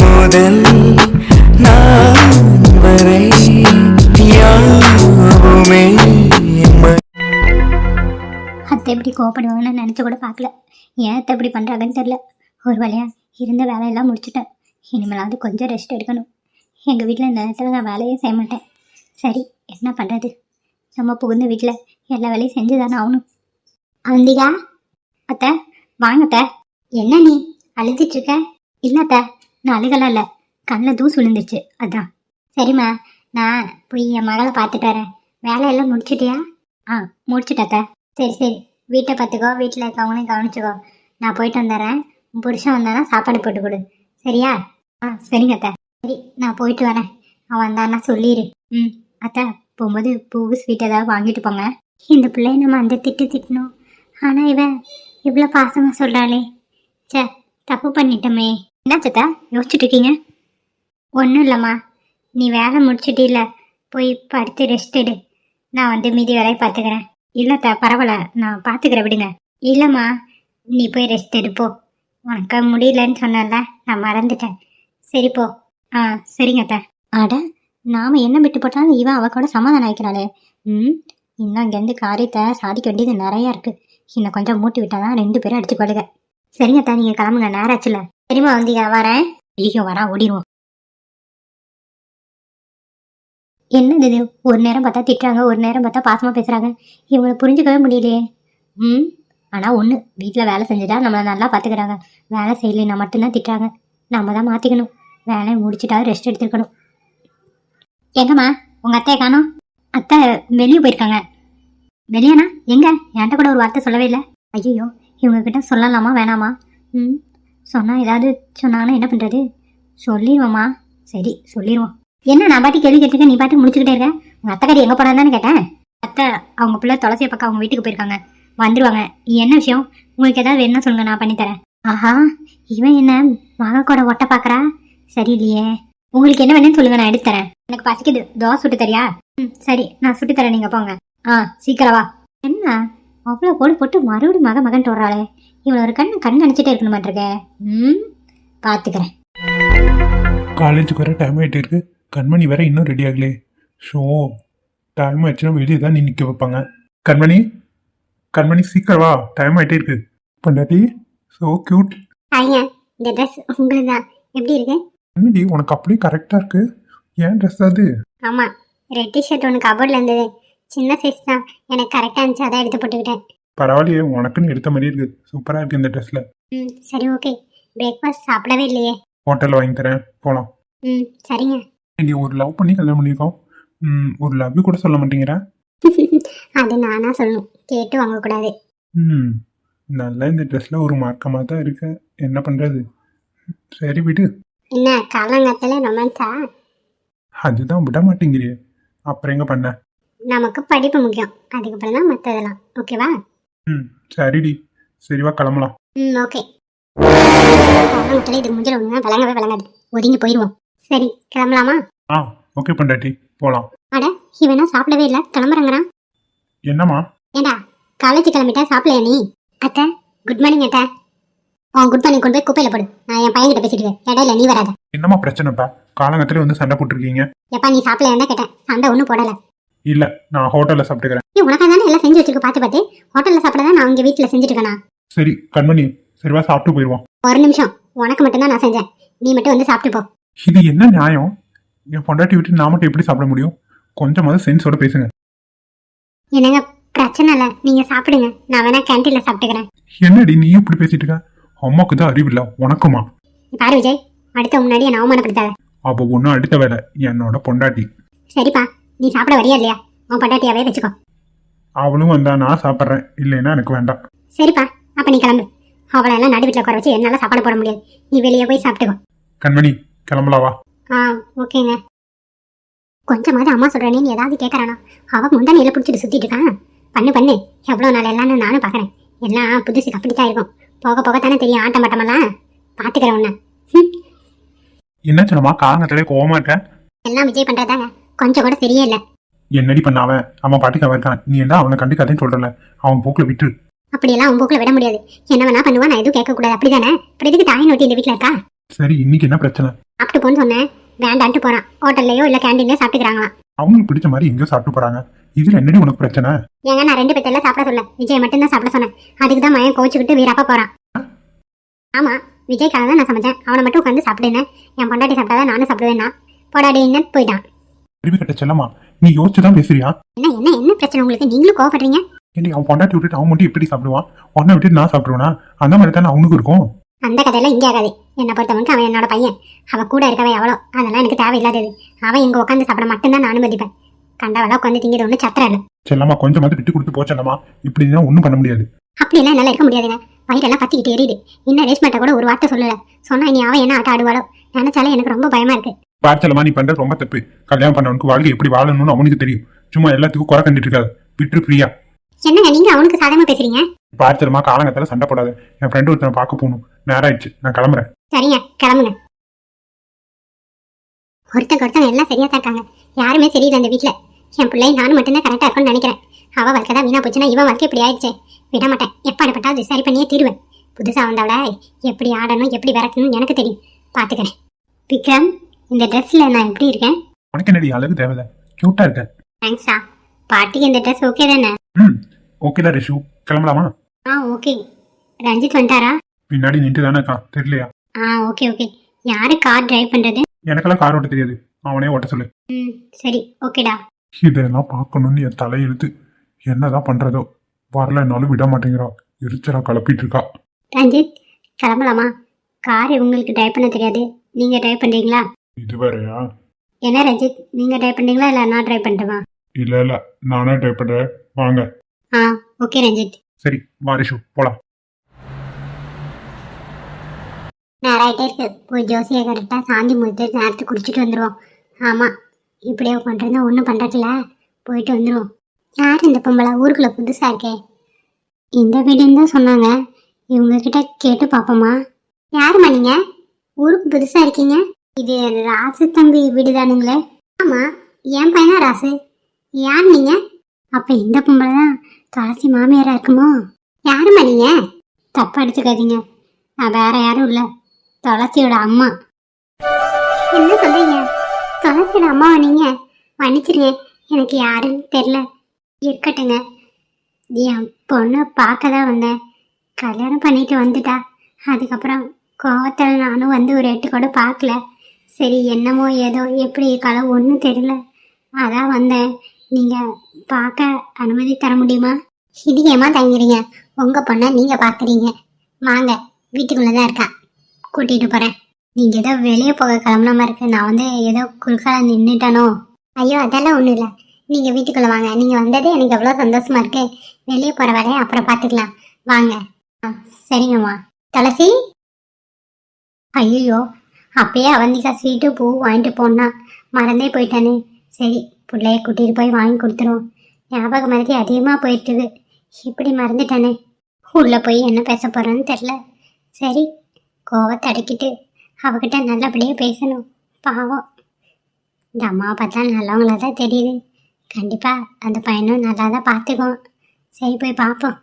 முதல் நான் வரை அத்தை இப்படி கோவப்படுவாங்கன்னு நினச்சி கூட பார்க்கல. ஏன் அத்தை இப்படி பண்ணுறாங்கன்னு தெரில ஒரு வழியா இருந்த வேலையெல்லாம் முடிச்சுட்டேன். இனிமேலாவது கொஞ்சம் ரெஸ்ட் எடுக்கணும். எங்கள் வீட்டில் இந்த நேரத்தில் நான் வேலையே செய்ய மாட்டேன். சரி என்ன பண்ணுறது நம்ம புகுந்த வீட்டில் எல்லா வேலையும் செஞ்சு தானே ஆகணும். அவந்திகா அத்தை வாங்க அத்தை. என்ன நீ? அழுதுட்டு இருக்க? இல்லை நான் அழுகலாம் இல்லை. கண்ணில் தூசு விழுந்துச்சு அதான். சரிம்மா நான் போய் என் மகளை பார்த்துட்டு வரேன். வேலையெல்லாம் முடிச்சிட்டியா? ஆ முடிச்சுட்டத்த. சரி சரி. வீட்டை பார்த்துக்கோ. வீட்டில் இருக்கவங்களையும் கவனிச்சுக்கோ. நான் போயிட்டு வந்துடுறேன். புருஷன் வந்தானா சாப்பாடு போட்டு கொடு. சரியா? ஆ சரிங்க அத்தை. சரி நான் போயிட்டு வரேன். அவன் வந்தான்னா சொல்லிடு ம் அத்தை போகும்போது பூவு ஸ்வீட் ஏதாவது வாங்கிட்டு போங்க. இந்த பிள்ளைய நம்ம அந்த திட்டு திட்டணும். ஆனால் இவன் இவ்வளோ பாசமாக சொல்கிறாளே சே தப்பு பண்ணிட்டோமே. என்ன சித்தா யோசிச்சுட்டு இருக்கீங்க ஒன்றும் இல்லைம்மா. நீ வேலை முடிச்சிட்டில்ல போய் படுத்து ரெஸ்ட் எடு. நான் வந்து மீதி வேலையை பார்த்துக்கிறேன். இல்லைத்தா பரவாயில்ல. நான் பார்த்துக்கிறேன் விடுங்க. இல்லைம்மா நீ போய் ரெஸ்ட் எடுப்போ உனக்கு முடியலன்னு சொன்னல நான் மறந்துட்டேன். சரி போ. ஆ சரிங்க அத்தை. அட நாம் என்ன விட்டு போட்டாலும் இவன் அவ கூட சமாதானம் ஆயிக்கிறாளே. ம் இன்னும் இங்கேருந்து காரியத்தை சாதிக்க வேண்டியது நிறையா இருக்குது இன்னும் கொஞ்சம் மூட்டி விட்டால் தான் ரெண்டு பேரும் அடிச்சுக்கொள்ளுங்க சரிங்க அத்தா நீங்கள் கிளம்புங்க. நேரம் ஆச்சுல சரிம்மா வந்தீங்க வரேன் ஐயோ வரா ஓடிடுவோம் என்னது இது? ஒரு நேரம் பார்த்தா திட்டுறாங்க ஒரு நேரம் பார்த்தா பாசமாக பேசுகிறாங்க இவங்களை புரிஞ்சுக்கவே முடியலையே. ம் ஆனால் ஒன்று வீட்டில் வேலை செஞ்சுட்டா நம்மளை நல்லா பார்த்துக்கிறாங்க வேலை செய்யலைன்னா மட்டும்தான் திட்டுறாங்க. நம்ம தான் மாற்றிக்கணும் வேலையை முடிச்சுட்டா ரெஸ்ட் எடுத்துருக்கணும். எங்கம்மா? உங்கள் அத்தையை காணோம். அத்தை வெளியே போயிருக்காங்க. வெளியேண்ணா? எங்க? என்கிட்ட கூட ஒரு வார்த்தை சொல்லவே இல்லை. ஐயோ இவங்கக்கிட்ட சொல்லலாமா வேணாமா? ம். சொன்னால் ஏதாவது சொன்னாங்கன்னா என்ன பண்ணுறது சொல்லிடுவோம்மா சரி சொல்லிடுவோம் என்ன நான் பாட்டி கேள்வி கேட்டிருக்கேன் நீ பாட்டு முடிச்சுக்கிட்டே இருக்க? உங்கள் அத்தைக்காரி எங்கே போனான்னு கேட்டேன்? அத்தை அவங்க பிள்ளை துளசியை பக்கம் அவங்க வீட்டுக்கு போயிருக்காங்க. வந்துடுவாங்க என்ன விஷயம்? உங்களுக்கு ஏதாவது வேணும்னா சொல்லுங்க நான் பண்ணித்தரேன் ஆஹா இவன் என்ன மக கூட பார்க்குறா? சரி இல்லையே உங்களுக்கு என்ன வேணும்னு சொல்லுங்க நான் எடுத்து தரேன். எனக்கு பசிக்குது. தோசை சுட்டு தரியா? ம் சரி நான் சுட்டு தரேன் நீங்கள் போங்க. ஆ சீக்கிரம் வா. என்ன? அவ்வளோ போடு போட்டு மறுபடியும் மக மகன் விடுறாளே இவளை ஒரு கண்ணு கண் நினச்சிட்டே இருக்கணும் மாட்டிருக்கே ம் பார்த்துக்கிறேன் காலேஜுக்கு வர டைம் ஆகிட்டு இருக்கு. கண்மணி வேற இன்னும் ரெடி ஆகலே ஷோ டைம் ஆயிடுச்சுன்னா வெளியே தான் நீ நிற்க வைப்பாங்க. கண்மணி கண்மணி சீக்கிரம் வா. டைம் ஆகிட்டே இருக்கு. பொண்டாட்டி ஸோ க்யூட் ஐயா இந்த ட்ரெஸ் உங்களுக்கு தான் எப்படி இருக்கு? என்னடி உனக்கு அப்படியே கரெக்டாக இருக்கு. ஏன் ட்ரெஸ் அது? ஆமாம் ரெட் டிஷர்ட் ஒன்று கபோர்டில் இருந்தது. சின்ன சைஸ் தான். எனக்கு கரெக்டாக இருந்துச்சு. அதான் எடுத்து போட்டுக்கிட்டேன். பரவாயில்லையே உனக்குன்னு எடுத்த மாதிரி இருக்கு. சூப்பராக இருக்கு இந்த ட்ரெஸ்ல ம் சரி ஓகே பிரேக்ஃபாஸ்ட் சாப்பிடவே இல்லையே. ஹோட்டலில் வாங்கி தரேன். போகலாம் ம் சரிங்க. நீ ஒரு லவ் பண்ணி கல்யாணம் பண்ணியிருக்கோம். ம், ஒரு லவ் கூட சொல்ல மாட்டேங்கிற? அது நானா சொல்லணும். கேட்டு வாங்கக்கூடாது. ம் நல்லா இந்த ட்ரெஸ்ல ஒரு மார்க்கமாக தான் இருக்கு. என்ன பண்ணுறது சரி விடு. என்ன காலங்காத்தில் ரொமான்ஸா அதுதான் விட மாட்டேங்கிறியே. அப்புறம் எங்க பண்ண? நமக்கு படிப்பு முக்கியம். அதுக்கப்புறம் தான் மற்றதெல்லாம் ஓகேவா ம் சரிடி. சரிவா கிளம்பலாம். ம் ஓகே காலங்காத்தில் இது முடிஞ்சிட ஒன்று விளங்கவே விளங்காது ஒதுங்கி போயிடுவோம். சரி கிளம்பலாமா? ஆ ஓகே பண்டாட்டி. போகலாம் அட இவனா சாப்பிடவே இல்லை. கிளம்புறங்கிறான் என்னம்மா? ஏண்டா காலேஜ் கிளம்பிட்டா சாப்பிடலையா நீ? அத்தை குட் மார்னிங் அத்தை. உன் குட் மார்னிங் கொண்டு போய் குப்பையில் போடு. நான் என் பையன்கிட்ட பேசிட்டு இருக்கேன். இடையில நீ வராத. என்னம்மா பிரச்சனைப்பா காலங்கத்துல வந்து சண்டை போட்டிருக்கீங்க. எப்பா நீ சாப்பிடலையா கேட்டேன். சண்டை ஒன்றும் போடலை. இல்ல நான் ஹோட்டல்ல சாப்பிட்டுக்கிறேன். நீ உனக்காக தானே எல்லாம் செஞ்சு வச்சிருக்க பார்த்து பார்த்து ஹோட்டலில் சாப்பிட நான் இங்கே வீட்டில் செஞ்சுட்டு இருக்கேனா சரி கண்மணி சரிவா சாப்பிட்டு போயிடுவோம் ஒரு நிமிஷம். உனக்கு மட்டும்தான் நான் செஞ்சேன். நீ மட்டும் வந்து சாப்பிட்டு போ. இது என்ன நியாயம்? என் பொண்டாட்டி விட்டு நான் மட்டும் எப்படி சாப்பிட முடியும்? கொஞ்சமாவது சென்ஸோட பேசுங்க. என்னங்க பிரச்சனை இல்லை. நீங்கள் சாப்பிடுங்க. நான் வேணா கேன்டீனில் சாப்பிட்டுக்கிறேன். என்னடி நீ இப்படி பேசிட்டு இருக்க? அம்மாக்கு தான் அறிவில்ல உனக்குமா? பாரு விஜய் அடுத்த முன்னாடி என்னை அவமானப்படுத்தாத. அவ ஒன்றும் அடுத்த வேலை என்னோட பொண்டாட்டி. சரிப்பா. நீ சாப்பிட வரியா இல்லையா? உன் பொண்டாட்டியாவே வச்சுக்கோ. அவளும் வந்தா நான் சாப்பிட்றேன். இல்லைன்னா எனக்கு வேண்டாம். சரிப்பா அப்போ நீ கிளம்பு. அவளை எல்லாம் நடு வீட்டில் உட்கார வச்சு என்னால் சாப்பாடு போட முடியாது. நீ வெளியே போய் சாப்பிட்டுக்கோ. கண்மணி கிளம்பலாவா ஆ ஓகேங்க. கொஞ்சமாவது அம்மா சொல்கிறேனே நீ ஏதாவது கேட்குறானா அவன் முந்தா நிலை பிடிச்சிட்டு சுற்றிட்டு இருக்கான் பண்ணு பண்ணு. எவ்வளோ நாள் எல்லாம்னு நானும் பார்க்குறேன் எல்லாம் புதுசு அப்படி தான் இருக்கும். போக போக தானே தெரியும் ஆட்டம் பட்டமெல்லாம். பார்த்துக்கிறேன் உன்னை. என்ன சொன்னமா காலங்கத்திலே கோவமா இருக்க? எல்லாம் விஜய் பண்ணுறதாங்க கொஞ்சம் கூட சரியே இல்லை. என்னடி பண்ண அவன் அவன் பாட்டுக்கு அவன் இருக்கான். நீ என்ன அவனை கண்டுக்காதேன்னு சொல்றல அவன் போக்குல விட்டு அப்படியெல்லாம் உன் போக்கில் விட முடியாது. என்ன வேணா பண்ணுவா நான் எதுவும் கேட்கக்கூடாது. அப்படி தானே அப்புறம் எதுக்கு தாய் நோட்டி இந்த வீட்டில் இருக்கா? சரி இன்னைக்கு என்ன பிரச்சனை? சாப்பிட்டு போன்னு சொன்னேன். வேண்டான்ட்டு போறான். ஹோட்டல்லையோ இல்லை கேண்டீன்லயோ சாப்பிட்டுக்கிறாங்களாம். அவங்களுக்கு பிடிச்ச மாதிரி எங்க சாப்பிட்டு போறாங்க. இதுல என்னடி உனக்கு பிரச்சனை? ஏங்க நான் ரெண்டு பேர்த்தெல்லாம் சாப்பிட சொல்ல. விஜய் மட்டும்தான் சாப்பிட சொன்னேன். அதுக்கு தான் மயன் கோச்சுக்கிட்டு வீரப்பா போறான். ஆமா விஜய்க்காக தான் நான் சமைச்சேன். அவனை மட்டும் உட்காந்து சாப்பிடுனேன். என் பொண்டாட்டி சாப்பிட்டாதான் நானும் சாப்பிடுவேன்னா. போடாடின்னு போயிட்டான். அறிவு கட்ட செல்லமா நீ யோசிச்சுதான் பேசுறியா? என்ன என்ன என்ன பிரச்சனை உங்களுக்கு? நீங்களும் கோவப்படுறீங்க? ஏண்டி அவன் பொண்டாட்டி விட்டுட்டு அவன் மட்டும் எப்படி சாப்பிடுவான் உன்னை விட்டுட்டு நான் சாப்பிடுவேனா? அந்த மாதிரி தானே அவனுக்கு இருக்கும். அந்த கதையெல்லாம் இங்கே ஆகாது. என்னை பொறுத்தவனுக்கு அவன் என்னோட பையன். அவன் கூட இருக்கவே எவ்வளோ? அதெல்லாம் எனக்கு தேவையில்லாதது. அவன் இங்கே உட்காந்து சாப்பிட மட்டும்தான் நான் அனுமதிப்பேன். கண்டவெல்லாம் உட்காந்து திங்கிறது ஒன்றும் சத்திரம் செல்லம்மா கொஞ்சமாவது விட்டு கொடுத்து போச்சல்லம்மா இப்படி தான் ஒன்றும் பண்ண முடியாது. அப்படியெல்லாம் என்னால் இருக்க முடியாதுங்க வயிறெல்லாம் பத்திக்கிட்டு எரியுது. இன்னும் ரேஷ்மேட்டை கூட ஒரு வார்த்தை சொல்லல. சொன்னா இனி அவன் என்ன ஆட்ட ஆடுவாளோ? நினைச்சாலே எனக்கு ரொம்ப பயமா இருக்கு. பார்ச்சலமா நீ பண்றது ரொம்ப தப்பு. கல்யாணம் பண்ணவனுக்கு வாழ்க்கை எப்படி வாழணும்னு அவனுக்கு தெரியும். சும்மா எல்லாத்துக்கும் குறை கண்டுட்டு இருக்காது. விட்டு ஃப்ரீயா என்னங்க நீங்க அவனுக்கு சாதகமா பேசுறீங்க? பார்ச்சலமா காலங்கத்தால சண்டை போடாது. என் ஃப்ரெண்டு ஒருத்தனை பார்க்க போகணும். நேரம் ஆயிடுச்சு நான் கிளம்புறேன். சரிங்க கிளம்புங்க. ஒருத்தங்க ஒருத்தங்க எல்லாம் சரியா தான் இருக்காங்க. யாருமே சரியில்லை அந்த வீட்ல. என் பிள்ளை நானும் மட்டும்தான் கரெக்டா இருக்கும்னு நினைக்கிறேன். அவ வாழ்க்கை தான் வீணா போச்சுன்னா இவன் வாழ்க்கை இப்படி ஆயிடுச்சே. விட மாட்டேன். எப்பாடுபட்டாவது சரி பண்ணியே தீருவேன். புதுசா வந்தவள எப்படி ஆடணும் எப்படி விரட்டணும்னு எனக்கு தெரியும். பாத்துக்கிறேன். விக்ரம் இந்த ட்ரெஸ்ல நான் எப்படி இருக்கேன்? உனக்கு என்னடி அழகு தேவையில்ல? கியூட்டா இருக்க. தேங்க்ஸா பாட்டிக்கு இந்த ட்ரெஸ் ஓகே தானே? ம் ஓகேடா ரிஷு. கிளம்பலாமா? ஆ ஓகே ரஞ்சித் வந்துட்டாரா? பின்னாடி நின்று தானே இருக்கான். தெரியலையா? ஆ ஓகே ஓகே யாரு கார் டிரைவ் பண்றது? எனக்கெல்லாம் கார் ஓட்ட தெரியாது. அவனே ஓட்ட சொல்லு. ம் சரி ஓகேடா இதெல்லாம் பார்க்கணும்னு என் தலையெழுத்து என்னதான் பண்றதோ? வரலன்னாலும் விட மாட்டேங்கிறா. எரிச்சலா கலப்பிட்டு இருக்கா. ரஞ்சித் கிளம்பலாமா? கார் உங்களுக்கு டிரைவ் பண்ண தெரியாது. நீங்க டிரைவ் பண்றீங்களா? இது வேறயா என்ன ரஞ்சித் நீங்க டிரைவ் பண்றீங்களா இல்ல நான் டிரைவ் பண்ணட்டுமா இல்ல இல்ல நானே ட்ரை பண்றேன். வாங்க. ஆ ஓகே ரஞ்சித். சரி வா ரிஷு போலாம். நேராயிட்டே இருக்கு. போய் ஜோசியை கரெக்டாக சாந்தி முழுத்து நேரத்துக்கு குடிச்சிட்டு வந்துடுவோம் ஆமாம் இப்படியே பண்ணுறதா ஒன்றும் பண்ணுறதில்ல போயிட்டு வந்துடுவோம் யார் இந்த பொம்பளை? ஊருக்குள்ளே புதுசாக இருக்கே. இந்த வீடுன்னு தான் சொன்னாங்க. இவங்க கிட்ட கேட்டு பார்ப்போமா. யாரும்மா நீங்கள் ஊருக்கு புதுசாக இருக்கீங்க? இது ராசு தம்பி வீடு தானுங்களே ஆமாம் என் பையனா ராசு? யார் நீங்கள் அப்போ இந்த பொம்பளை தான் துளசி மாமியாராக இருக்குமோ? யாருமா நீங்கள் தப்பா எடுத்துக்காதீங்க நான் வேற யாரும் இல்லை. துளசியோட அம்மா. என்ன சொல்றீங்க? துளசியோட அம்மாவை நீங்க? மன்னிச்சிருங்க எனக்கு யாருன்னு தெரில இருக்கட்டுங்க. என் பொண்ணை பார்க்க தான் வந்தேன். கல்யாணம் பண்ணிட்டு வந்துட்டா. அதுக்கப்புறம் கோவத்தில் நானும் வந்து ஒரு எட்டு கூட பார்க்கல. சரி என்னமோ ஏதோ எப்படி இருக்காளோ ஒன்றும் தெரியல. அதான் வந்தேன். நீங்கள் பார்க்க அனுமதி தர முடியுமா? இது ஏமா தங்கிறீங்க உங்கள் பொண்ணை நீங்கள் பார்க்குறீங்க வாங்க வீட்டுக்குள்ளே தான் இருக்கா. கூட்டிகிட்டு போகிறேன் நீங்கள் ஏதோ வெளியே போக கிளம்புன மாதிரி இருக்கு. நான் வந்து ஏதோ குறுக்கால நின்றுட்டனோ ஐயோ அதெல்லாம் ஒன்றும் இல்லை. நீங்கள் வீட்டுக்குள்ளே வாங்க. நீங்கள் வந்ததே எனக்கு எவ்வளோ சந்தோஷமா இருக்கு. வெளியே போகிற வேலையை அப்புறம் பார்த்துக்கலாம் வாங்க. ஆ சரிங்கம்மா. துளசி? ஐயோ அப்பயே அவந்திகா ஸ்வீட்டு பூ வாங்கிட்டு போனா. மறந்தே போயிட்டானே. சரி பிள்ளைய கூட்டிகிட்டு போய் வாங்கி கொடுத்துருவோம். ஞாபகம் மறதி அதிகமாக போயிட்டுது இப்படி மறந்துட்டானே. உள்ளே போய் என்ன பேச போகிறேன்னு தெரில சரி கோவத்தை அடக்கிட்டு அவகிட்ட நல்லபடியாக பேசணும். பாவம். இந்த அம்மாவை பார்த்தா நல்லவங்களா தான் தெரியுது. கண்டிப்பாக அந்த பையனும் நல்லா தான் பார்த்துக்குவோம் சரி போய் பார்ப்போம்.